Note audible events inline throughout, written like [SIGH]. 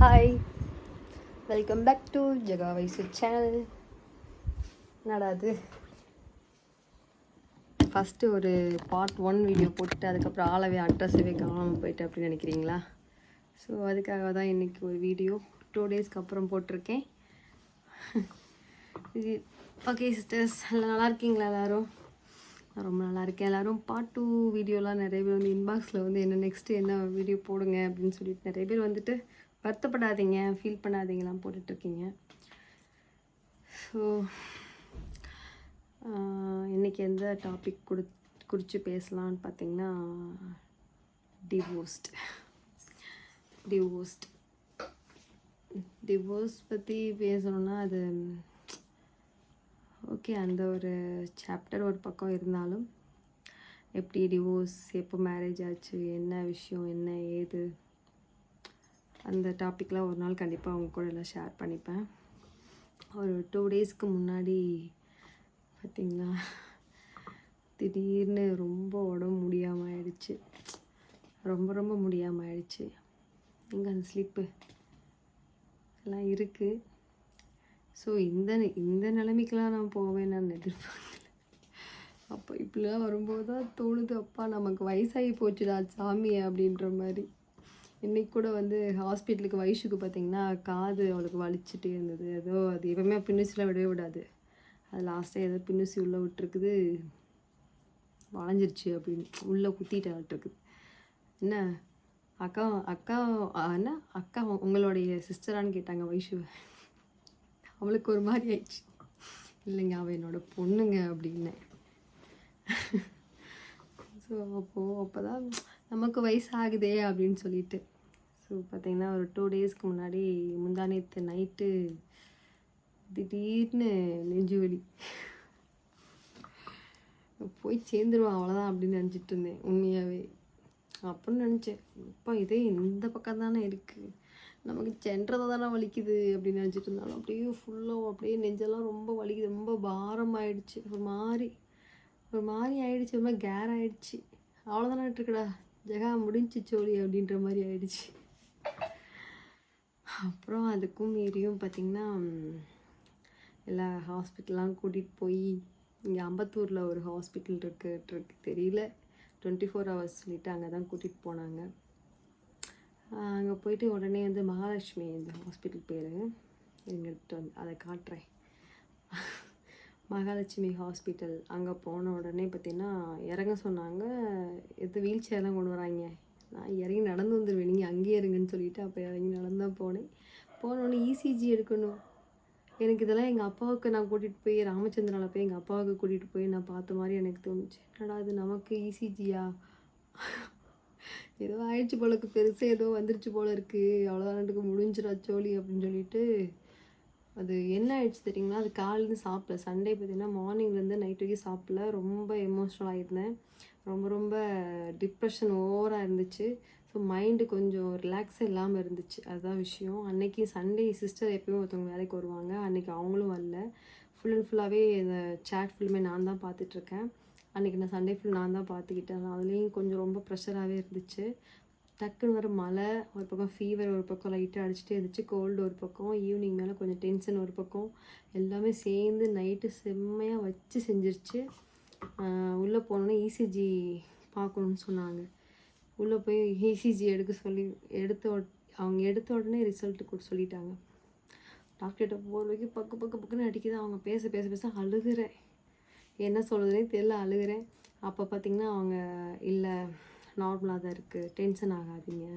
Hi welcome back to Jega Vaishu channel என்னடா first ஒரு part one video போட்டுட்டு அதுக்கப்புறம் ஆளவே அட்ரஸவே காணாமல் போயிட்டு அப்படின்னு நினைக்கிறீங்களா? ஸோ அதுக்காக தான் இன்றைக்கி ஒரு வீடியோ டூ டேஸ்க்கு அப்புறம் போட்டிருக்கேன். இது ஓகே சிஸ்டர்ஸ் எல்லாம் நல்லா இருக்கீங்களா எல்லோரும்? நான் ரொம்ப நல்லா இருக்கேன். எல்லாரும் பார்ட் டூ வீடியோலாம் நிறைய பேர் வந்து இன்பாக்ஸில் வந்து என்ன நெக்ஸ்ட்டு என்ன வீடியோ போடுங்க அப்படின்னு சொல்லிட்டு நிறைய பேர் வந்துட்டு வருத்தப்படாதீங்க ஃபீல் பண்ணாதீங்களாம் போட்டுட்ருக்கீங்க. ஸோ இன்றைக்கி எந்த டாபிக் கொடு குறித்து பேசலான்னு பார்த்தீங்கன்னா டிவோர்ஸ்ட் டிவோர்ஸ்ட் டிவோர்ஸ் பற்றி பேசணுன்னா அது ஓகே அந்த ஒரு சாப்டர் ஒரு பக்கம் இருந்தாலும் எப்படி டிவோர்ஸ் எப்போ மேரேஜ் ஆச்சு என்ன விஷயம் என்ன ஏது அந்த டாப்பிக்லாம் ஒரு நாள் கண்டிப்பாக அவங்க கூட எல்லாம் ஷேர் பண்ணிப்பேன். ஒரு டூ டேஸ்க்கு முன்னாடி பார்த்திங்களா திடீர்னு ரொம்ப உடம்பு முடியாமல் ஆயிடுச்சு ரொம்ப ரொம்ப முடியாமல் ஆயிடுச்சு எங்கே அந்த ஸ்லிப்பு எல்லாம் இருக்குது ஸோ இந்த இந்த நிலைமைக்கெலாம் நான் போவேன் நான் எதிர்பார்க்கல. அப்போ இப்படிலாம் வரும்போது தான் தோணுது அப்பா நமக்கு வயசாகி போச்சுடா சாமி அப்படின்ற மாதிரி. இன்னைக்கு கூட வந்து ஹாஸ்பிட்டலுக்கு வயசுக்கு பார்த்தீங்கன்னா காது அவளுக்கு வலிச்சுட்டே இருந்தது. ஏதோ அது எப்பவுமே பின்னுசிலாம் விடவே விடாது. அது லாஸ்ட்டாக ஏதோ பின்னுசி உள்ளே விட்டுருக்குது. வளைஞ்சிருச்சு அப்படின்னு. உள்ளே குத்திட்டாட்டுருக்குது என்ன? அக்கா அக்கா என்ன? அக்கா உங்களுடைய சிஸ்டரான்னு கேட்டாங்க வைஷுவை. அவளுக்கு ஒரு மாதிரி ஆயிடுச்சு. இல்லைங்க அவள் என்னோட பொண்ணுங்க அப்படின்னேன் ஸோ அப்போது அப்போ தான் நமக்கு வயசு ஆகுதே அப்படின்னு சொல்லிட்டு. ஸோ பார்த்திங்கன்னா ஒரு டூ டேஸ்க்கு முன்னாடி முந்தானேத்து நைட்டு திடீர்னு நெஞ்சு வலி. போய் சேர்ந்துருவான் அவ்வளோதான் அப்படின்னு நினச்சிட்டு இருந்தேன் உண்மையாகவே அப்படின்னு நினச்சேன் இப்போ இதே இந்த பக்கம் தானே இருக்குது நமக்கு சென்றதை தானே வலிக்குது அப்படின்னு நினச்சிட்டு இருந்தாலும் அப்படியே ஃபுல்லாக அப்படியே நெஞ்செல்லாம் ரொம்ப வலிக்குது ரொம்ப பாரம் ஆயிடுச்சு ஒரு மாதிரி ஒரு மாதிரி ஆயிடுச்சு ஒரு மாதிரி கேர் ஆயிடுச்சு அவ்வளோதானே இருக்குடா. ஜெகா முடிஞ்சு சோழி அப்படின்ற மாதிரி ஆயிடுச்சு. அப்புறம் அதுக்கும் மீறியும் பார்த்திங்கன்னா எல்லா ஹாஸ்பிட்டல்லாம் கூட்டிகிட்டு போய் இங்கே அம்பத்தூரில் ஒரு ஹாஸ்பிட்டல் இருக்கு தெரியல. டுவெண்ட்டி ஃபோர் ஹவர்ஸ் சொல்லிட்டு அங்கே தான் கூட்டிகிட்டு போனாங்க. அங்கே போயிட்டு உடனே வந்து மகாலட்சுமி இந்த ஹாஸ்பிட்டல் பேர் எங்கிட்ட வந்து அதை காட்டுறேன். மகாலட்சுமி ஹாஸ்பிட்டல் அங்கே போன உடனே பார்த்திங்கன்னா இறங்க சொன்னாங்க. எது வீல் சேர்லாம் கொண்டு வராங்க. நான் இறங்கி நடந்து வந்துடுவேன் நீங்கள் அங்கேயே இருங்கன்னு சொல்லிட்டு அப்போ இறங்கி நடந்து தான் போனேன். போனோடனே இசிஜி எடுக்கணும். எனக்கு இதெல்லாம் எங்கள் அப்பாவுக்கு நான் கூட்டிகிட்டு போய் ராமச்சந்திராவில் போய் எங்கள் அப்பாவுக்கு கூட்டிகிட்டு போய் நான் பார்த்த மாதிரி எனக்கு தோணுச்சு. என்னடா அது நமக்கு இசிஜியா ஏதோ ஆயிடுச்சு போலக்கு பெருசாக ஏதோ வந்துருச்சு போல இருக்குது அவ்வளோதானட்டுக்கு முடிஞ்சிடா சோழி அப்படின்னு சொல்லிட்டு அது என்ன ஆயிடுச்சு தெரியுங்களா? அது காலேருந்து சாப்பிடல. சண்டே பார்த்தீங்கன்னா மார்னிங்லேருந்து நைட் வரைக்கும் சாப்பிடல. ரொம்ப எமோஷ்னல் ஆகிருந்தேன் ரொம்ப ரொம்ப டிப்ரெஷன் ஓவராக இருந்துச்சு. ஸோ மைண்டு கொஞ்சம் ரிலாக்ஸே இல்லாமல் இருந்துச்சு. அதுதான் விஷயம். அன்னைக்கு சண்டே சிஸ்டர் எப்பயும் ஒருத்தவங்க வேலைக்கு வருவாங்க. அன்றைக்கி அவங்களும் வரல. ஃபுல் அண்ட் ஃபுல்லாகவே இந்த சேட் ஃபுல்லுமே நான் தான் பார்த்துட்ருக்கேன் அன்றைக்கி நான் சண்டே ஃபுல் நான் தான் பார்த்துக்கிட்டேன். அதுலேயும் கொஞ்சம் ரொம்ப ப்ரெஷராகவே இருந்துச்சு. டக்குன்னு வர மழை ஒரு பக்கம் ஃபீவர் ஒரு பக்கம் லைட்டாக அடிச்சுட்டே இருந்துச்சு. கோல்டு ஒரு பக்கம் ஈவினிங் மேலே கொஞ்சம் டென்ஷன் ஒரு பக்கம். எல்லாமே சேர்ந்து நைட்டு செம்மையாக வச்சு செஞ்சிருச்சு. உள்ளே போனோன்னே இசிஜி பார்க்கணுன்னு சொன்னாங்க. உள்ளே போய் இசிஜி எடுக்க சொல்லி எடுத்த அவங்க எடுத்த உடனே ரிசல்ட்டு கூட சொல்லிட்டாங்க. டாக்டர்கிட்ட போகிற வரைக்கும் பக்கு பக்கு பக்குன்னு அடிக்குது. அவங்க பேச பேச பேச அழுகிறேன். என்ன சொல்கிறதுனே தெரில அழுகிறேன். அப்போ பார்த்திங்கன்னா அவங்க இல்லை நார்மலாக தான் இருக்குது டென்ஷன் ஆகாதீங்க.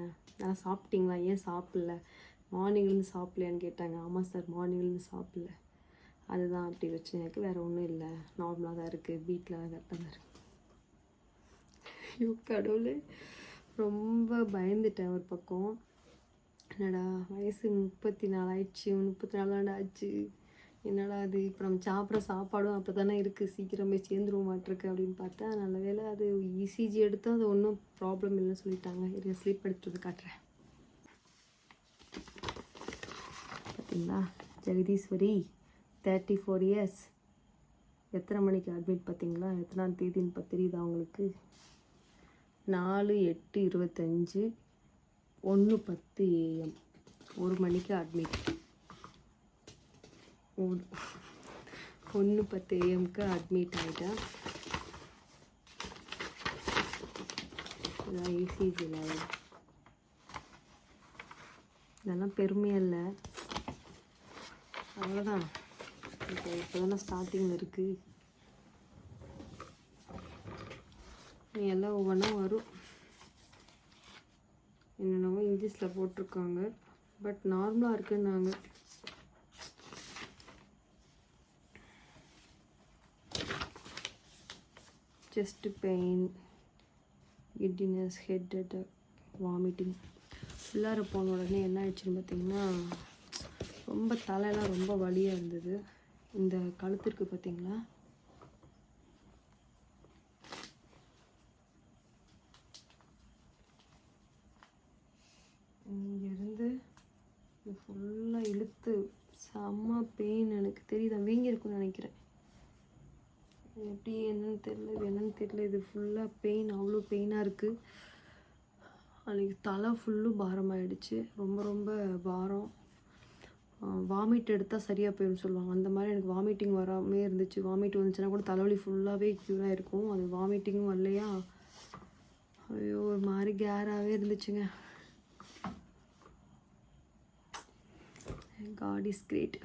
நான் சாப்பிட்டீங்களா? ஏன் சாப்பிடல? மார்னிங்லேருந்து சாப்பிட்லையான்னு கேட்டாங்க. ஆமாம் சார் மார்னிங்லேருந்து சாப்பிடல. அதுதான் அப்படி பிரச்சனை எனக்கு வேறு ஒன்றும் இல்லை. நார்மலாக தான் இருக்குது வீட்டில் கரெக்டாக தான் இருக்குது ஐயோ கடவுளே. ரொம்ப பயந்துட்டேன் ஒரு பக்கம். என்னடா வயசு முப்பத்தி நாலு ஆயிடுச்சு. முப்பத்தி நாலாண்டு ஆச்சு. என்னடா அது இப்போ நம்ம சாப்பிட்ற சாப்பாடும் அப்போ தானே இருக்குது சீக்கிரமே சேர்ந்துருவோம் மாட்டிருக்கு அப்படின்னு பார்த்தா நல்ல வேலை அது இசிஜி எடுத்தால் அது ஒன்றும் ப்ராப்ளம் இல்லைன்னு சொல்லிட்டாங்க. இருங்க ஸ்லீப் எடுத்துட்டு காட்டுறேன். பார்த்தீங்களா ஜெகதீஸ்வரி தேர்ட்டி ஃபோர் இயர்ஸ் எத்தனை மணிக்கு அட்மிட் பார்த்தீங்களா எத்தனாம் தேதின்னு இப்போ தெரியுதா அவங்களுக்கு நாலு எட்டு இருபத்தஞ்சு ஒன்று பத்து ஏஎம் ஒரு மணிக்கு அட்மிட் ஒன்று பத்து ஏஎம்க்கு அட்மிட் ஆகிட்டேன் இதான் இசிஜியில் இதெல்லாம் பெருமையாக இல்லை. அவ்வளோதான் இப்போ இப்போ தானே ஸ்டார்டிங்கில் இருக்குது எல்லாம் ஒவ்வொன்றா வரும். என்னென்னவோ இங்கிலீஷில் போட்டிருக்காங்க. பட் நார்மலாக இருக்குன்னாங்க. Chest pain giddiness heart attack vomiting உள்ளார போன உடனே என்ன ஆயிடுச்சுன்னு பார்த்தீங்கன்னா ரொம்ப தலையெல்லாம் ரொம்ப வலியாக இருந்தது. இந்த கழுத்திற்கு பார்த்தீங்களா? இங்கேருந்து ஃபுல்லாக இழுத்து செம்ம பெயின் எனக்கு. தெரியுதா? வீங்கியிருக்குன்னு நினைக்கிறேன். எப்படி என்னன்னு தெரியல இது என்னன்னு தெரியல. இது ஃபுல்லாக பெயின் அவ்வளோ பெயினாக இருக்குது அன்றைக்கி தலை ஃபுல்லும் பாரமாயிடுச்சு. ரொம்ப ரொம்ப பாரம். வாமிட் எடுத்தால் சரியாக போயிடும் சொல்லுவாங்க. அந்த மாதிரி எனக்கு வாமிட்டிங் வராமே இருந்துச்சு. வாமிட் வந்துச்சுன்னா கூட தலைவலி ஃபுல்லாகவே க்யூராக இருக்கும் அது வாமிட்டிங்கும் வரலையா? ஐயோ ஒரு மாதிரி கேராகவே இருந்துச்சுங்க. காட் இஸ் கிரேட்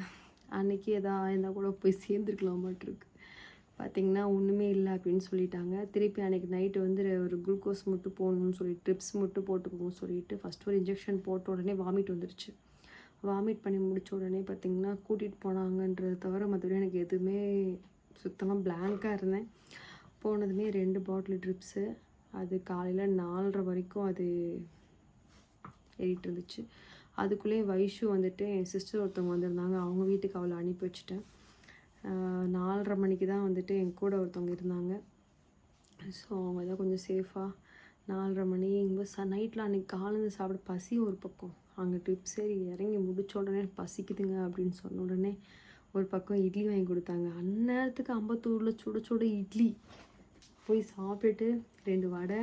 அன்னைக்கு எதா இருந்தால் கூட போய் சேர்ந்துருக்கலாம் மாட்டிருக்கு பார்த்திங்கன்னா ஒன்றுமே இல்லை அப்படின்னு சொல்லிட்டாங்க. திருப்பி அன்றைக்கி நைட்டு வந்து ஒரு குளுக்கோஸ் மட்டும் போடணும்னு சொல்லி ட்ரிப்ஸ் மட்டும் போட்டுக்கணும்னு சொல்லிட்டு ஃபஸ்ட் ஒரு இன்ஜெக்ஷன் போட்ட உடனே வாமிட் வந்துருச்சு. வாமிட் பண்ணி முடித்த உடனே பார்த்தீங்கன்னா கூட்டிகிட்டு போனாங்கன்றது தவிர மற்றபடி எனக்கு எதுவுமே சுத்தமாக பிளாங்காக இருந்தேன். போனதுமே ரெண்டு பாட்டில் ட்ரிப்ஸு அது காலையில் நாலரை வரைக்கும் அது ஏறிட்டு இருந்துச்சு. அதுக்குள்ளேயே வைஷு வந்துட்டு என் சிஸ்டர் ஒருத்தவங்க வந்திருந்தாங்க. அவங்க வீட்டுக்கு அவளை அனுப்பி வச்சுட்டேன். நாலரை மணிக்கு தான் வந்துட்டு என் கூட ஒருத்தவங்க இருந்தாங்க. ஸோ அவங்க தான் கொஞ்சம் சேஃபாக நாலரை மணி இங்கே ச நைட்டில் அன்றைக்கி காலந்து சாப்பிட பசி ஒரு பக்கம். அங்கே ட்ரிப் சரி இறங்கி முடிச்ச உடனே பசிக்குதுங்க அப்படின்னு சொன்ன உடனே ஒரு பக்கம் இட்லி வாங்கி கொடுத்தாங்க. அந்நேரத்துக்கு அம்பத்தூரில் சுட சுட இட்லி. போய் சாப்பிட்டுட்டு ரெண்டு வடை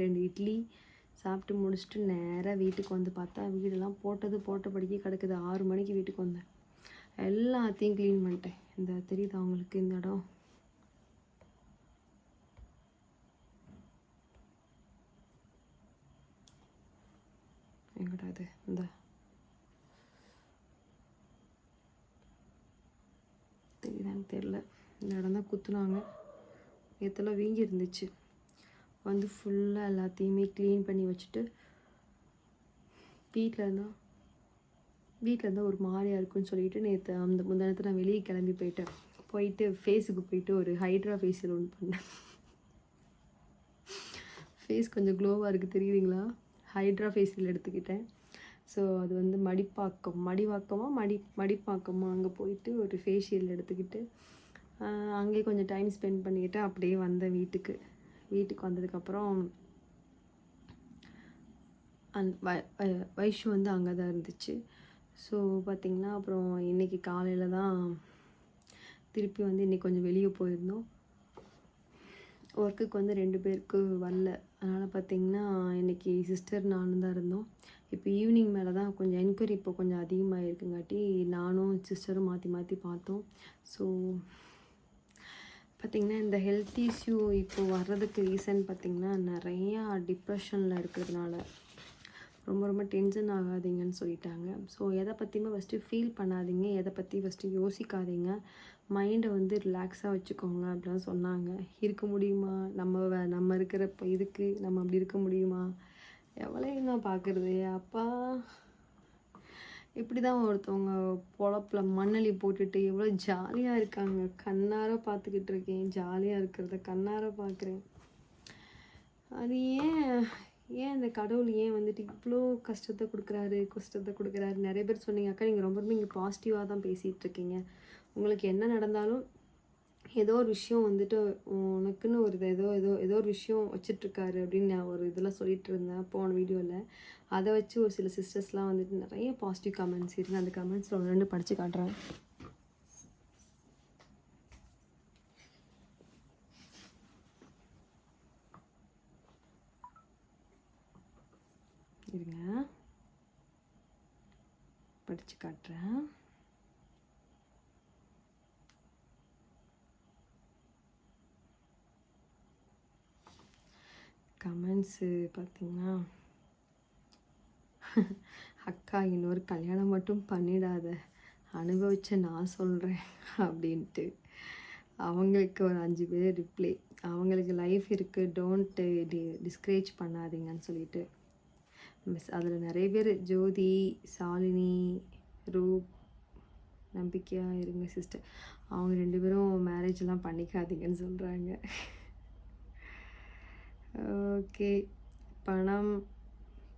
ரெண்டு இட்லி சாப்பிட்டு முடிச்சுட்டு நேராக வீட்டுக்கு வந்து பார்த்தா வீடெல்லாம் போட்டது போட்டபடிக்கு கிடக்குது. ஆறு மணிக்கு வீட்டுக்கு வந்தேன். எல்லாத்தையும் க்ளீன் பண்ணிட்டேன். இந்த தெரியுதா அவங்களுக்கு இந்த இடம்? எங்கடா இது? இந்த. தெரியுதான்னு தெரில இந்த இடம் தான் குத்துனாங்க. நேற்றுலாம் வீங்கி இருந்துச்சு. வந்து ஃபுல்லாக எல்லாத்தையுமே க்ளீன் பண்ணி வச்சுட்டு வீட்டில் இருந்தால் வீட்டில் இருந்தால் ஒரு மாதிரியாக இருக்குன்னு சொல்லிட்டு நேற்று அந்த முந்தானத்தை நான் வெளியே கிளம்பி போயிட்டேன். போயிட்டு ஃபேஸுக்கு போயிட்டு ஒரு ஹைட்ரா ஃபேஷியல் ஒன்று பண்ணேன். ஃபேஸ் கொஞ்சம் க்ளோவாக இருக்குது தெரியுதுங்களா? ஹைட்ரா ஃபேஷியல் எடுத்துக்கிட்டேன். ஸோ அது வந்து மடிப்பாக்கம். மடிவாக்கமாக மடி மடிப்பாக்கமாக அங்கே போயிட்டு ஒரு ஃபேஷியல் எடுத்துக்கிட்டு அங்கேயே கொஞ்சம் டைம் ஸ்பெண்ட் பண்ணிக்கிட்டு அப்படியே வந்தேன் வீட்டுக்கு. வீட்டுக்கு வந்ததுக்கப்புறம் அந் வ- வைஷு வந்து அங்கே தான் இருந்துச்சு. ஸோ பார்த்திங்கன்னா அப்புறம் இன்றைக்கி காலையில் தான் திருப்பி வந்து இன்றைக்கி கொஞ்சம் வெளியே போயிருந்தோம். ஒர்க்குக்கு வந்து ரெண்டு பேருக்கு வரல. அதனால் பார்த்திங்கன்னா இன்றைக்கி சிஸ்டர் நானும் தான் இருந்தோம். இப்போ ஈவினிங் மேலே தான் கொஞ்சம் என்கொயரி இப்போ கொஞ்சம் அதிகமாக இருக்குங்காட்டி நானும் சிஸ்டரும் மாற்றி மாற்றி பார்த்தோம். ஸோ பார்த்திங்கன்னா இந்த ஹெல்த் இஷ்யூ இப்போ வர்றதுக்கு ரீசன் பார்த்திங்கன்னா நிறையா டிப்ரெஷனில் இருக்கிறதுனால. ரொம்ப ரொம்ப டென்ஷன் ஆகாதீங்கன்னு சொல்லிட்டாங்க. ஸோ எதை பற்றியுமே ஃபஸ்ட்டு ஃபீல் பண்ணாதீங்க. எதை பற்றி ஃபஸ்ட்டு யோசிக்காதீங்க. மைண்டை வந்து ரிலாக்ஸாக வச்சுக்கோங்க அப்படிலாம் சொன்னாங்க. இருக்க முடியுமா? நம்ம நம்ம இருக்கிற இப்போ இதுக்கு நம்ம அப்படி இருக்க முடியுமா? எவ்வளோ நான் பார்க்குறது அப்பா. இப்படி தான் ஒருத்தவங்க பொழப்புல மண்ணலி போட்டுட்டு எவ்வளோ ஜாலியாக இருக்காங்க. கண்ணார பார்த்துக்கிட்டு இருக்கேன். ஜாலியாக இருக்கிறத கண்ணார பார்க்குறேன் அது ஏன் ஏன் இந்த கடவுள் ஏன் வந்துட்டு இவ்வளோ கஷ்டத்தை கொடுக்குறாரு கஷ்டத்தை கொடுக்குறாரு? நிறைய பேர் சொன்னீங்க அக்கா நீங்கள் ரொம்ப ரொம்ப இங்கே பாசிட்டிவாக தான் பேசிகிட்டு இருக்கீங்க. உங்களுக்கு என்ன நடந்தாலும் ஏதோ ஒரு விஷயம் வந்துட்டு உனக்குன்னு ஒரு ஏதோ ஏதோ ஏதோ ஒரு விஷயம் வச்சிட்ருக்காரு அப்படின்னு நான் ஒரு இதெல்லாம் சொல்லிட்டு இருந்தேன் போன வீடியோவில் அதை வச்சு ஒரு சில சிஸ்டர்ஸ்லாம் வந்துட்டு நிறைய பாசிட்டிவ் கமெண்ட்ஸ் இருக்குது அந்த கமெண்ட்ஸில் ஒன்று ரெண்டு படித்து காட்டுறேன் இருங்க படித்து காட்டுறேன். கமெண்ட்ஸு பார்த்தீங்கன்னா அக்கா இன்னொரு கல்யாணம் மட்டும் பண்ணிடாத அனுபவிச்ச நான் சொல்கிறேன் அப்படின்ட்டு. அவங்களுக்கு ஒரு அஞ்சு பேர் ரிப்ளை அவங்களுக்கு லைஃப் இருக்குது டோன்ட்டு டி டிஸ்கரேஜ் பண்ணாதீங்கன்னு சொல்லிட்டு. மிஸ் அதில் நிறைய பேர் ஜோதி சாலினி ரூப் நம்பிக்கையாக இருங்க சிஸ்டர் அவங்க ரெண்டு பேரும் மேரேஜ்லாம் பண்ணிக்காதீங்கன்னு சொல்கிறாங்க ஓகே பணம்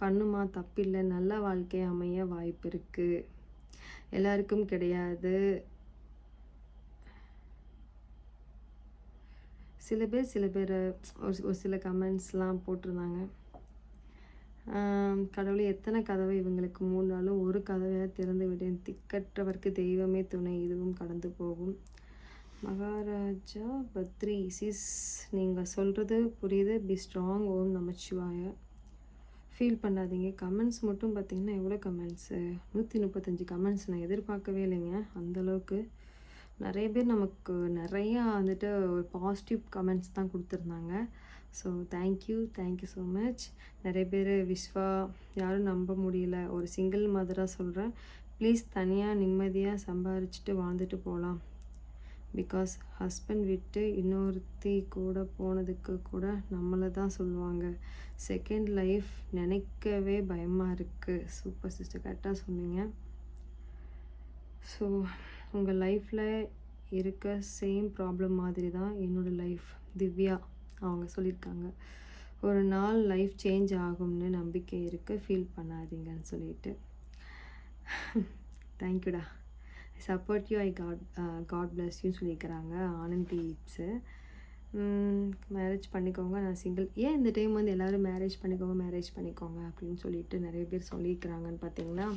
பண்ணுமா? தப்பில்லை. நல்ல வாழ்க்கை அமைய வாய்ப்பு இருக்குது எல்லாருக்கும் கிடையாது. சில பேர் சில பேர் ஒரு ஒரு சில கமெண்ட்ஸ்லாம் போட்டிருந்தாங்க. கடவுளே எத்தனை கதவை இவங்களுக்கு மூடினாலும் ஒரு கதவையாக திறந்து விட்டேன். திக்கற்றவர்க்கு தெய்வமே துணை இதுவும் கடந்து போகும். மகாராஜா பத்ரி சிஸ் நீங்கள் சொல்கிறது புரியுது. Be strong Om Namah Shivaya feel பண்ணாதீங்க. கமெண்ட்ஸ் மட்டும் பார்த்தீங்கன்னா எவ்வளோ கமெண்ட்ஸு நூற்றி முப்பத்தஞ்சு கமெண்ட்ஸ் நான் எதிர்பார்க்கவே இல்லைங்க. அந்த அளவுக்கு நிறைய பேர் நமக்கு நிறையா வந்துட்டு ஒரு பாசிட்டிவ் கமெண்ட்ஸ் தான் கொடுத்துருந்தாங்க. So thank you thank you so much நிறைய பேர் விஸ்வா யாரும் நம்ப முடியல. ஒரு சிங்கிள் மதராக சொல்கிறேன் ப்ளீஸ் தனியாக நிம்மதியாக சம்பாரிச்சிட்டு வாழ்ந்துட்டு போகலாம் பிகாஸ் ஹஸ்பண்ட் விட்டு இன்னொருத்தி கூட போனதுக்கு கூட நம்மளை தான் சொல்லுவாங்க. செகண்ட் லைஃப் நினைக்கவே பயமாக இருக்குது சூப்பர் சிஸ்டர் கரெக்டாக சொன்னீங்க. ஸோ உங்கள் லைஃப்பில் இருக்க சேம் ப்ராப்ளம் மாதிரி தான் என்னோடய லைஃப் திவ்யா அவங்க சொல்லியிருக்காங்க. ஒரு நாள் லைஃப் சேஞ்ச் ஆகும்னு நம்பிக்கை இருக்குது ஃபீல் பண்ணாதீங்கன்னு சொல்லிட்டு. தேங்க்யூடா support you I God God bless யூன்னு சொல்லியிருக்கிறாங்க ஆனந்த் தீப்ஸு மேரேஜ் பண்ணிக்கோங்க நான் சிங்கிள் ஏன் இந்த டைம் வந்து எல்லோரும் மேரேஜ் பண்ணிக்கோங்க மேரேஜ் பண்ணிக்கோங்க அப்படின்னு சொல்லிட்டு நிறைய பேர் சொல்லியிருக்கிறாங்கன்னு பார்த்தீங்கன்னா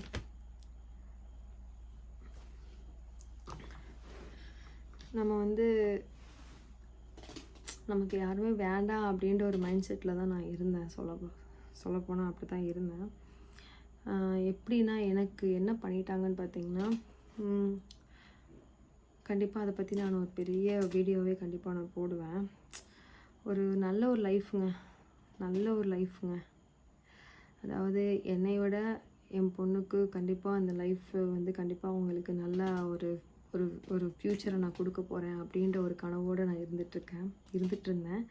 நம்ம வந்து நமக்கு யாருமே வேண்டாம் அப்படின்ற ஒரு மைண்ட் செட்டில் தான் நான் இருந்தேன். சொல்ல சொல்லப்போனால் அப்படி தான் இருந்தேன். எப்படின்னா எனக்கு என்ன பண்ணிட்டாங்கன்னு பார்த்தீங்கன்னா கண்டிப்பாக அதை பற்றி நான் ஒரு பெரிய வீடியோவே கண்டிப்பாக நான் போடுவேன். ஒரு நல்ல ஒரு லைஃப்புங்க நல்ல ஒரு லைஃப்புங்க அதாவது என்னை விட என் பொண்ணுக்கு கண்டிப்பாக அந்த லைஃப் வந்து கண்டிப்பாக அவங்களுக்கு நல்ல ஒரு ஒரு ஒரு ஃப்யூச்சரை நான் கொடுக்க போகிறேன் அப்படின்ற ஒரு கனவோடு நான் இருந்துகிட்ருக்கேன் இருந்துட்டு இருந்தேன்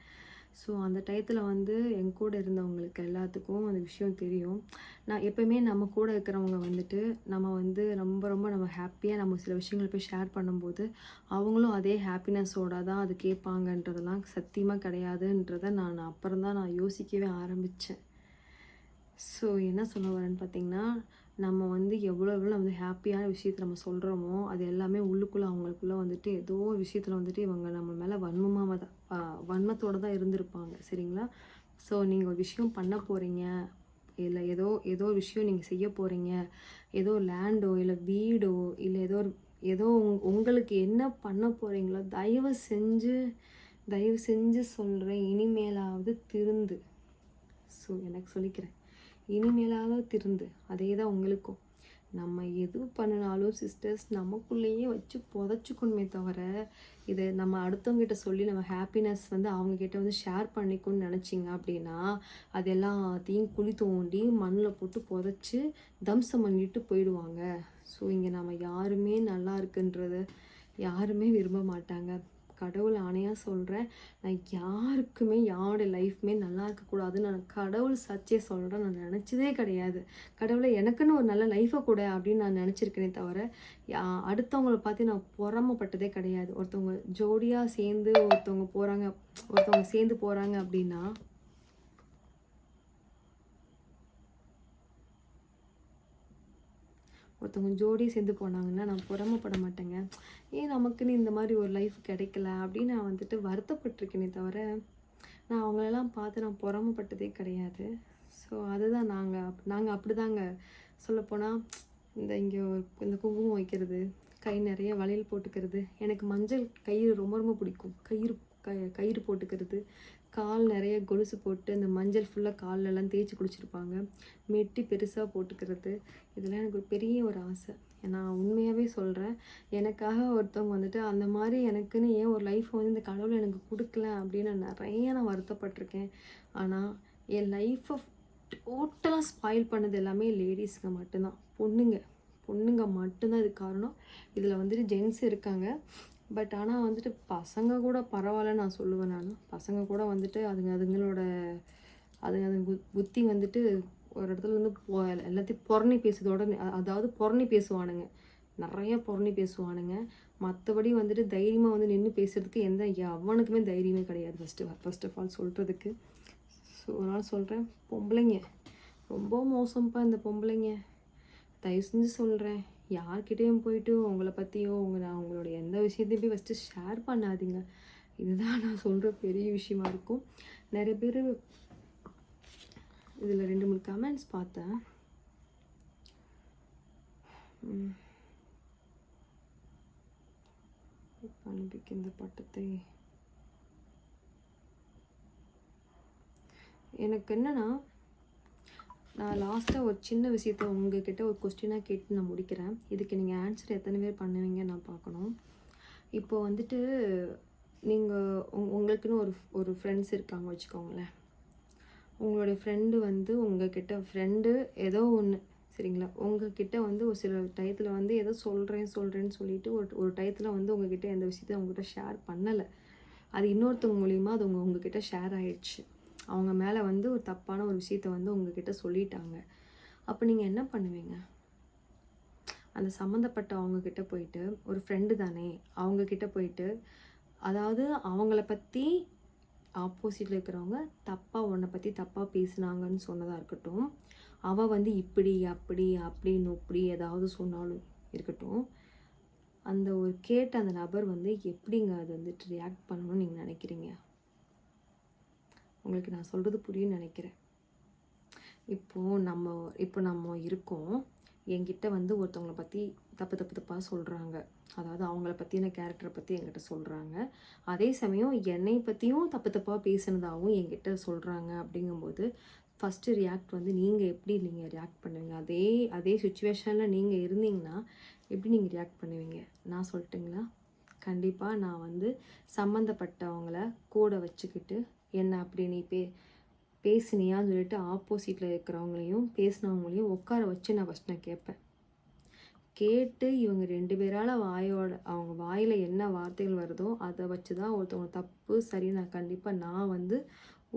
ஸோ அந்த டயத்தில் வந்து என் கூட இருந்தவங்களுக்கு எல்லாத்துக்கும் அந்த விஷயம் தெரியும். நான் எப்போயுமே நம்ம கூட இருக்கிறவங்க வந்துட்டு நம்ம வந்து ரொம்ப ரொம்ப நம்ம ஹாப்பியாக நம்ம சில விஷயங்களை போய் ஷேர் பண்ணும்போது அவங்களும் அதே ஹாப்பினஸோட தான் அது கேட்பாங்கன்றதெல்லாம் சத்தியமாக கிடையாதுன்றதை நான் அப்புறம் தான் நான் யோசிக்கவே ஆரம்பித்தேன் ஸோ என்ன சொல்ல வரேன்னு பார்த்தீங்கன்னா நம்ம வந்து எவ்வளோ எவ்வளோ வந்து ஹாப்பியான விஷயத்தை நம்ம சொல்கிறோமோ அது எல்லாமே உள்ளுக்குள்ளே அவங்களுக்குள்ளே வந்துட்டு ஏதோ ஒரு விஷயத்தில் வந்துட்டு இவங்க நம்ம மேலே வன்மமாக தான் வன்மத்தோடு தான் இருந்திருப்பாங்க. சரிங்களா? ஸோ நீங்கள் ஒரு விஷயம் பண்ண போகிறீங்க இல்லை ஏதோ ஏதோ விஷயம் நீங்கள் செய்ய போகிறீங்க ஏதோ லேண்டோ இல்லை வீடோ இல்லை ஏதோ ஒரு ஏதோ உங் உங்களுக்கு என்ன பண்ண போகிறீங்களோ தயவு செஞ்சு தயவு செஞ்சு சொல்கிறேன் இனிமேலாவது திருந்து. ஸோ எனக்கு சொல்லிக்கிறேன். இனிமேலாவது திருந்து. அதே தான் உங்களுக்கும். நம்ம எது பண்ணினாலும் சிஸ்டர்ஸ் நமக்குள்ளேயே வச்சு புதைச்சிக்கணுமே தவிர இதை நம்ம அடுத்தவங்ககிட்ட சொல்லி நம்ம ஹாப்பினஸ் வந்து அவங்கக்கிட்ட வந்து ஷேர் பண்ணிக்கணும்னு நினச்சிங்க அப்படின்னா அது எல்லாத்தையும் குழி தோண்டி மண்ணில் போட்டு புதைச்சி தம்சம் பண்ணிட்டு போயிடுவாங்க. ஸோ இங்கே நம்ம யாருமே நல்லா இருக்குன்றத யாருமே விரும்ப மாட்டாங்க. கடவுள் ஆணையாக சொல்கிறேன் நான் யாருக்குமே யாரோட லைஃப்மே நல்லா இருக்கக்கூடாதுன்னு நான் கடவுள் சத்திய சொல்கிறேன் நான் நினச்சதே கிடையாது. கடவுளை எனக்குன்னு ஒரு நல்ல லைஃப்பை கூட அப்படின்னு நான் நினச்சிருக்கேனே தவிர யா- அடுத்தவங்கள பார்த்து நான் பொறாமப்பட்டதே கிடையாது. ஒருத்தவங்க ஜோடியாக சேர்ந்து ஒருத்தவங்க போகிறாங்க ஒருத்தவங்க சேர்ந்து போகிறாங்க அப்படின்னா ஒருத்தவங்க ஜோடி சேர்ந்து போனாங்கன்னா நான் புறமப்பட மாட்டேங்க. ஏன் நமக்குன்னு இந்த மாதிரி ஒரு லைஃப் கிடைக்கல அப்படின்னு நான் வந்துட்டு வருத்தப்பட்டிருக்கேனே தவிர நான் அவங்களெல்லாம் பார்த்து நான் பொறாமப்பட்டதே கிடையாது. ஸோ அதுதான் நாங்கள் நாங்கள் அப்படி தாங்க சொல்லப்போனால் இந்த இங்கே இந்த குங்குமம் வைக்கிறது கை நிறைய வளையல் போட்டுக்கிறது எனக்கு மஞ்சள் கயிறு ரொம்ப ரொம்ப பிடிக்கும். கயிறு க கயிறு போட்டுக்கிறது கால் நிறைய கொலுசு போட்டு அந்த மஞ்சள் ஃபுல்லாக கால்லெல்லாம் தேய்ச்சி குளிச்சிருப்பாங்க. மெட்டி பெருசாக போட்டுக்கிறது இதெல்லாம் எனக்கு ஒரு பெரிய ஒரு ஆசை. நான் உண்மையாகவே சொல்கிறேன் எனக்காக ஒருத்தவங்க வந்துட்டு அந்த மாதிரி எனக்குன்னு ஏன் ஒரு லைஃப் வந்து இந்த கடவுள் எனக்கு கொடுக்கல அப்படின்னு நான் நிறைய நான் வருத்தப்பட்டிருக்கேன். ஆனால் என் லைஃப்பை டோட்டலாக ஸ்பாயில் பண்ணது எல்லாமே லேடிஸ்க்கு மட்டும்தான். பொண்ணுங்க. பொண்ணுங்க மட்டும்தான் இது காரணம். இதில் வந்துட்டு ஜென்ஸ் இருக்காங்க. பட் ஆனால் வந்துட்டு பசங்க கூட பரவாயில்ல நான் சொல்லுவேன் நான். பசங்க கூட வந்துட்டு அதுங்க அதுங்களோட அதுங்க அதுங்க புத்தி வந்துட்டு ஒரு இடத்துல வந்து பொ- எல்லாத்தையும் புறணி பேசுதோட அதாவது புறணி பேசுவானுங்க. நிறைய புறணி பேசுவானுங்க. மற்றபடி வந்துட்டு தைரியமாக வந்து நின்று பேசுகிறதுக்கு எந்த எவனுக்குமே தைரியமே கிடையாது ஃபஸ்ட்டு ஃபர்ஸ்ட் ஆஃப் ஆல் சொல்கிறதுக்கு ஸோ ஒரு நாள் சொல்கிறேன் பொம்பளைங்க ரொம்ப மோசம்ப்பா இந்த பொம்பளைங்க. தயவு செஞ்சு சொல்கிறேன் யார்கிட்டேயும் போயிட்டு உங்களை பற்றியோ நான் அவங்களோட எந்த விஷயத்தையும் போய் ஃபஸ்ட்டு ஷேர் பண்ணாதீங்க. இதுதான் நான் சொல்கிற பெரிய விஷயமா இருக்கும். நிறைய பேர் இதில் ரெண்டு மூணு கமெண்ட்ஸ் பார்த்தேன். ம். இந்த பட்டத்தை. எனக்கு என்னன்னா நான் லாஸ்ட்டாக ஒரு சின்ன விஷயத்த உங்ககிட்ட ஒரு கொஸ்டினாக கேட்டு நான் முடிக்கிறேன். இதுக்கு நீங்கள் ஆன்சர் எத்தனை பேர் பண்ணுவீங்க நான் பார்க்கணும். இப்போ வந்துட்டு நீங்கள் உங் உங்களுக்குன்னு ஒரு ஒரு ஃப்ரெண்ட்ஸ் இருக்காங்க வச்சுக்கோங்களேன். உங்களுடைய ஃப்ரெண்டு வந்து உங்ககிட்ட ஃப்ரெண்டு ஏதோ ஒன்று சரிங்களா? உங்ககிட்ட வந்து ஒரு சில டயத்தில் வந்து ஏதோ சொல்கிறேன் சொல்கிறேன்னு சொல்லிட்டு ஒரு ஒரு டயத்தில் வந்து உங்ககிட்ட எந்த விஷயத்தையும் உங்ககிட்ட ஷேர் பண்ணலை. அது இன்னொருத்தவங்க மூலியமாக அது உங்கள் உங்ககிட்ட ஷேர் ஆயிடுச்சு. அவங்க மேலே வந்து ஒரு தப்பான ஒரு விஷயத்த வந்து உங்ககிட்ட சொல்லிட்டாங்க. அப்போ நீங்கள் என்ன பண்ணுவீங்க? அந்த சம்மந்தப்பட்ட அவங்கக்கிட்ட போயிட்டு ஒரு ஃப்ரெண்டு தானே அவங்கக்கிட்ட போயிட்டு அதாவது அவங்கள பற்றி ஆப்போசிட்டில் இருக்கிறவங்க தப்பாக உன்னை பற்றி தப்பாக பேசுனாங்கன்னு சொன்னதாக இருக்கட்டும். அவள் வந்து இப்படி அப்படி அப்படின்னு இப்படி ஏதாவது சொன்னாலும் இருக்கட்டும். அந்த ஒரு கேட்ட அந்த நபர் வந்து எப்படிங்க அது வந்துட்டு ரியாக்ட் பண்ணணும்னு நீங்கள் நினைக்கிறீங்க? உங்களுக்கு நான் சொல்கிறது புரியும்னு நினைக்கிறேன். இப்போது நம்ம இப்போ நம்ம இருக்கோம். என்கிட்ட வந்து ஒருத்தவங்களை பற்றி தப்பு தப்பு தப்பாக சொல்கிறாங்க அதாவது அவங்கள பற்றின கேரக்டரை பற்றி என்கிட்ட சொல்கிறாங்க அதே சமயம் என்னை பற்றியும் தப்பு தப்பாக பேசினதாகவும் என்கிட்ட சொல்கிறாங்க அப்படிங்கும்போது ஃபஸ்ட்டு ரியாக்ட் வந்து நீங்கள் எப்படி நீங்கள் ரியாக்ட் பண்ணுவீங்க? அதே அதே சுச்சுவேஷனில் நீங்கள் இருந்தீங்கன்னா எப்படி நீங்கள் ரியாக்ட் பண்ணுவீங்க? நான் சொல்லட்டுங்களா? கண்டிப்பாக நான் வந்து சம்மந்தப்பட்டவங்கள கூட வச்சுக்கிட்டு என்ன அப்படி நீ பே பேசினியான்னு சொல்லிட்டு ஆப்போசிட்டில் இருக்கிறவங்களையும் பேசினவங்களையும் உட்கார வச்சு நான் ஃபஸ்ட் நான் கேட்பேன். கேட்டு இவங்க ரெண்டு பேரால் வாயோட அவங்க வாயில் என்ன வார்த்தைகள் வருதோ அதை வச்சு தான் ஒருத்தவங்க தப்பு சரி நான் கண்டிப்பாக நான் வந்து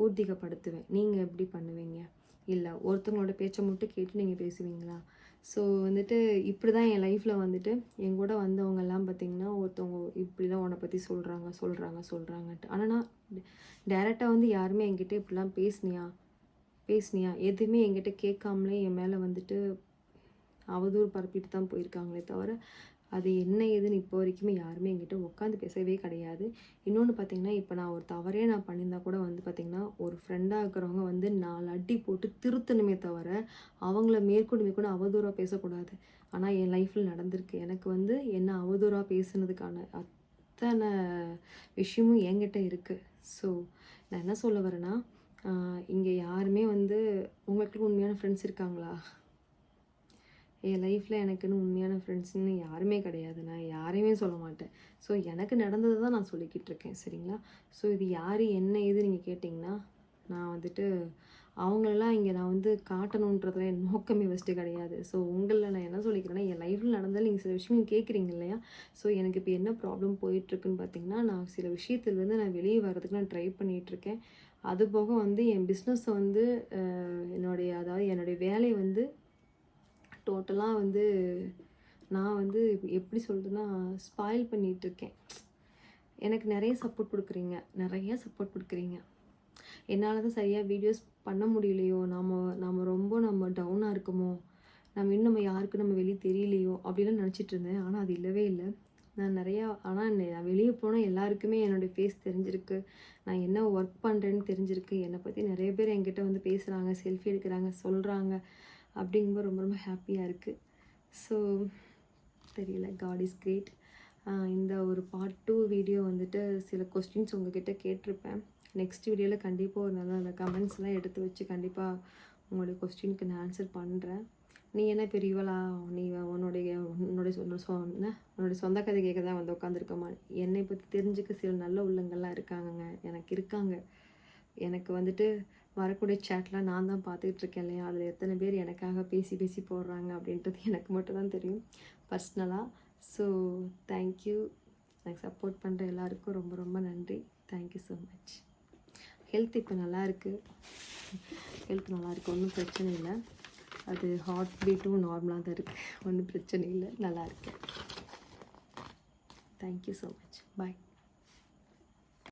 ஊர்திகப்படுத்துவேன் நீங்கள் எப்படி பண்ணுவீங்க? இல்லை ஒருத்தவங்களோட பேச்சை மட்டும் கேட்டு நீங்கள் பேசுவீங்களா? ஸோ வந்துட்டு இப்படி தான் என் லைஃப்பில் வந்துட்டு என் கூட வந்தவங்கெல்லாம் பார்த்திங்கன்னா ஒருத்தவங்க இப்படிலாம் உன்னை பற்றி சொல்கிறாங்க சொல்கிறாங்க சொல்கிறாங்கன்ட்டு ஆனால் நான் டேரெக்டாக வந்து யாருமே என்கிட்ட இப்படிலாம் பேசுனியா? பேசுனியா? எதுவுமே என்கிட்ட கேட்காமலே என் மேலே வந்துட்டு அவதூறு பரப்பிட்டு தான் போயிருக்காங்களே தவிர அது என்ன ஏதுன்னு இப்போ வரைக்குமே யாருமே என்கிட்ட உட்காந்து பேசவே கிடையாது. இன்னொன்று பார்த்தீங்கன்னா இப்போ நான் ஒரு தவறே நான் பண்ணியிருந்தா கூட வந்து பார்த்திங்கன்னா ஒரு ஃப்ரெண்டாக இருக்கிறவங்க வந்து நாலு அடி போட்டு திருத்தணுமே தவிர அவங்கள மேற்கொண்டு மேற்கொண்டு அவதூறாக பேசக்கூடாது. ஆனால் என் லைஃப்பில் நடந்திருக்கு. எனக்கு வந்து என்ன அவதூறாக பேசுனதுக்கான அத்தனை விஷயமும் என்கிட்ட இருக்குது ஸோ நான் என்ன சொல்ல வரேன்னா இங்கே யாருமே வந்து உங்களுக்கு உண்மையான ஃப்ரெண்ட்ஸ் இருக்காங்களா? என் லைஃப்பில் எனக்குன்னு உண்மையான ஃப்ரெண்ட்ஸ்னு யாருமே கிடையாது. நான் யாரையுமே சொல்ல மாட்டேன். ஸோ எனக்கு நடந்ததை தான் நான் சொல்லிக்கிட்டு இருக்கேன் சரிங்களா? ஸோ இது யார் என்ன ஏது நீங்கள் கேட்டிங்கன்னா நான் வந்துட்டு அவங்களெல்லாம் இங்கே நான் வந்து காட்டணுன்றதுல என் நோக்கமே ஃபஸ்ட்டு கிடையாது. ஸோ உங்களில் நான் என்ன சொல்லிக்கிறேன்னா என் லைஃப்பில் நடந்தாலும் நீங்கள் சில விஷயம் கேட்குறீங்க இல்லையா? ஸோ எனக்கு இப்போ என்ன ப்ராப்ளம் போயிட்டுருக்குன்னு பார்த்தீங்கன்னா நான் சில விஷயத்துலேருந்து நான் வெளியே வர்றதுக்கு நான் ட்ரை பண்ணிகிட்ருக்கேன் அது போக வந்து என் பிஸ்னஸை வந்து என்னுடைய அதாவது என்னுடைய வேலையை வந்து டோட்டலாக வந்து நான் வந்து எப்படி சொல்கிறதுன்னா ஸ்பாயில் பண்ணிகிட்ருக்கேன் எனக்கு நிறைய சப்போர்ட் கொடுக்குறீங்க. நிறைய சப்போர்ட் கொடுக்குறீங்க. என்னால் தான் சரியாக வீடியோஸ் பண்ண முடியலையோ நாம் நாம் ரொம்ப நம்ம டவுனாக இருக்குமோ நம்ம இன்னும் நம்ம யாருக்கும் நம்ம வெளியே தெரியலையோ அப்படிலாம் நினச்சிட்டு இருந்தேன். ஆனால் அது இல்லவே இல்லை. நான் நிறையா ஆனால் நான் வெளியே போனால் எல்லாருக்குமே என்னுடைய ஃபேஸ் தெரிஞ்சிருக்கு. நான் என்ன ஒர்க் பண்ணுறேன்னு தெரிஞ்சிருக்கு. என்னை பற்றி நிறைய பேர் என்கிட்ட வந்து பேசுகிறாங்க செல்ஃபி எடுக்கிறாங்க சொல்கிறாங்க அப்படிங்கும்போது ரொம்ப ரொம்ப ஹாப்பியாக இருக்குது ஸோ தெரியல. காட் இஸ் கிரேட் இந்த ஒரு பார்ட் டூ வீடியோ வந்துட்டு சில கொஸ்டின்ஸ் உங்ககிட்ட கேட்டிருப்பேன். நெக்ஸ்ட் வீடியோவில் கண்டிப்பாக ஒரு நல்ல நல்ல கமெண்ட்ஸ்லாம் எடுத்து வச்சு கண்டிப்பாக உங்களுடைய கொஸ்டினுக்கு நான் ஆன்சர் பண்ணுறேன் நீ என்ன பெரியவளா நீ உன்னுடைய உன்னுடைய சொன்ன உன்னுடைய சொந்த கதை கேட்க தான் வந்து உட்காந்துருக்கோமா என்னை பற்றி தெரிஞ்சுக்க சில நல்ல உள்ளங்கள்லாம் இருக்காங்கங்க. எனக்கு இருக்காங்க. எனக்கு வந்துட்டு வரக்கூடிய சேட்லாம் நான் தான் பார்த்துக்கிட்டு இருக்கேன் இல்லையா? அதில் எத்தனை பேர் எனக்காக பேசி பேசி போடுறாங்க அப்படின்றது [LAUGHS] எனக்கு மட்டும் தான் தெரியும். பர்சனலாக ஸோ தேங்க்யூ எனக்கு சப்போர்ட் பண்ணுற எல்லாருக்கும் ரொம்ப ரொம்ப நன்றி. தேங்க்யூ ஸோ மச் ஹெல்த் இப்போ நல்லா இருக்குது ஹெல்த் நல்லா இருக்குது ஒன்றும் பிரச்சனை இல்லை. அது ஹார்ட் பீட்டும் நார்மலாக தான் இருக்குது ஒன்றும் பிரச்சனை இல்லை. நல்லா இருக்கேன். Thank you so much bye